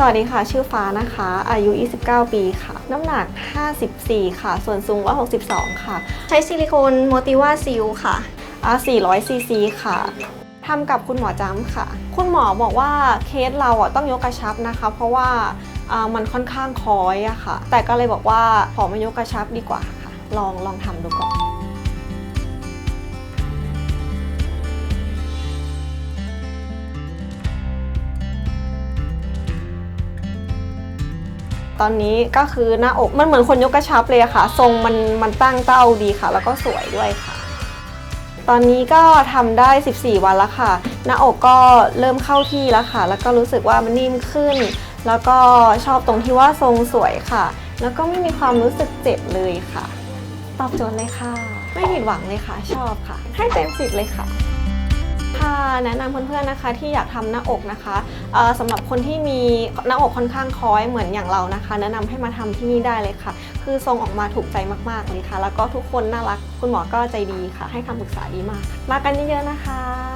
สวัสดีค่ะ ชื่อฟ้านะคะ อายุ 29 ปีค่ะ น้ำหนัก 54 ค่ะ ส่วนสูง 162 ค่ะ ใช้ซิลิโคนโมติว่าซิลค่ะอ่า400ซีซีค่ะทำกับคุณหมอจ้ำค่ะ คุณหมอบอกว่าเคสเราอะต้องยกกระชับนะคะ เพราะว่าอ่ามันค่อนข้างคอยอะค่ะ แต่ก็เลยบอกว่าขอไม่ยกกระชับดีกว่าค่ะ ลองลองทำดูก่อน ตอนนี้ก็คือหน้าอกมันเหมือนคนยกกระชับเลยอะค่ะ ทรงมันมันตั้งเต้าดีค่ะ แล้วก็สวยด้วยค่ะ ตอนนี้ก็ทำได้ 14 วันแล้วค่ะ หน้าอกก็เริ่มเข้าที่แล้วค่ะ แล้วก็รู้สึกว่ามันนิ่มขึ้น แล้วก็ชอบตรงที่ว่าทรงสวยค่ะ แล้วก็ไม่มีความรู้สึกเจ็บเลยค่ะ ตอบโจทย์เลยค่ะ ไม่ผิดหวังเลยค่ะ ชอบค่ะ ให้เต็มสิบเลยค่ะ ค่ะแนะนำเพื่อนๆนะคะที่อยากทำหน้าอกนะคะสำหรับคนที่มีหน้าอกค่อนข้างคล้อยเหมือนอย่างเรานะคะ แนะนำให้มาทำที่นี่ได้เลยค่ะ คือทรงออกมาถูกใจมากๆเลยค่ะ แล้วก็ทุกคนน่ารักคุณหมอก็ใจดีค่ะ ให้คำปรึกษาดีมาก มากันเยอะๆนะคะ